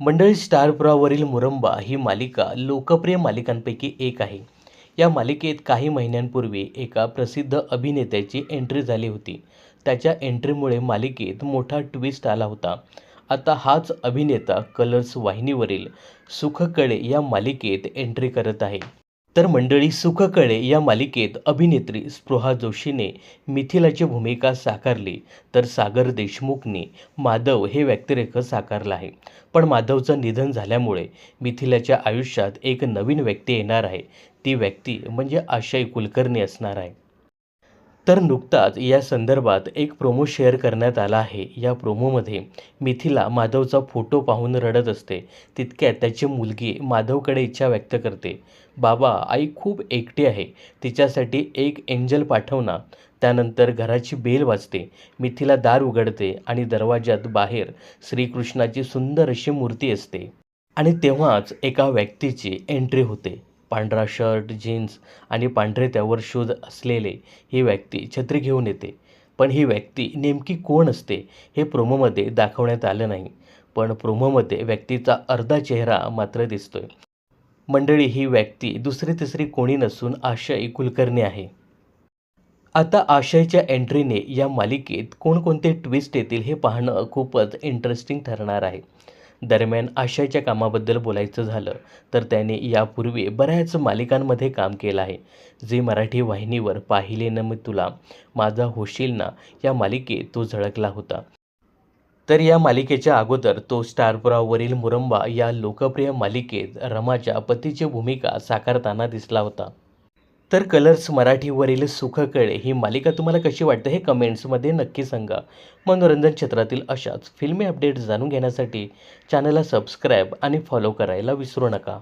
मंडळी स्टारपुरावरील मुरंबा ही मालिका लोकप्रिय मालिकांपैकी एक आहे. या मालिकेत काही महिन्यांपूर्वी एका प्रसिद्ध अभिनेत्याची एंट्री झाली होती. त्याच्या एंट्रीमुळे मालिकेत मोठा ट्विस्ट आला होता. आता हाच अभिनेता कलर्स वाहिनीवरील सुखकळे या मालिकेत एंट्री करत आहे. तर मंडळी सुखकळे या मालिकेत अभिनेत्री स्पृहा जोशीने मिथिलाची भूमिका साकारली. तर सागर देशमुखने माधव हे व्यक्तिरेख साकारलं आहे. पण माधवचं निधन झाल्यामुळे मिथिलाच्या आयुष्यात एक नवीन व्यक्ती येणार आहे. ती व्यक्ती म्हणजे आशय कुलकर्णी असणार आहे. तर नुकताच या संदर्भात एक प्रोमो शेअर करण्यात आला आहे. या प्रोमोमध्ये मिथिला माधवचा फोटो पाहून रडत असते. तितक्यात त्याची मुलगी माधवकडे इच्छा व्यक्त करते. बाबा आई खूप एकटी आहे. तिच्यासाठी एक एंजल पाठवना. त्यानंतर घराची बेल वाजते. मिथिला दार उघडते आणि दरवाज्यात बाहेर श्रीकृष्णाची सुंदर अशी मूर्ती असते. आणि तेव्हाच एका व्यक्तीची एंट्री होते. पांढरा शर्ट जीन्स आणि पांढरे त्यावर शूज असलेले ही व्यक्ती छत्री घेऊन येते. पण ही व्यक्ती नेमकी कोण असते हे प्रोमोमध्ये दाखवण्यात आलं नाही. पण प्रोमोमध्ये व्यक्तीचा अर्धा चेहरा मात्र दिसतोय. मंडळी ही व्यक्ती दुसरी तिसरी कोणी नसून आशय कुलकर्णी आहे. आता आशयच्या एंट्रीने या मालिकेत कोणकोणते ट्विस्ट येतील हे पाहणं खूपच इंटरेस्टिंग ठरणार आहे. दरम्यान आशाच्या कामाबद्दल बोलायचं झालं तर त्याने यापूर्वी बऱ्याच मालिकांमध्ये काम केलं आहे. जे मराठी वाहिनीवर पाहिले न मी तुला माझा होशील ना या मालिकेत तो झळकला होता. तर या मालिकेच्या अगोदर तो स्टारपुरावरील मुरंबा या लोकप्रिय मालिकेत रमाच्या पतीची भूमिका साकारताना दिसला होता. तर कलर्स मराठीवरील सुखकळे ही मालिका तुम्हाला कशी वाटते हे कमेंट्समध्ये नक्की सांगा. मनोरंजन क्षेत्रातील अशाच फिल्मी अपडेट्स जाणून घेण्यासाठी चॅनलला सबस्क्राईब आणि फॉलो करायला विसरू नका.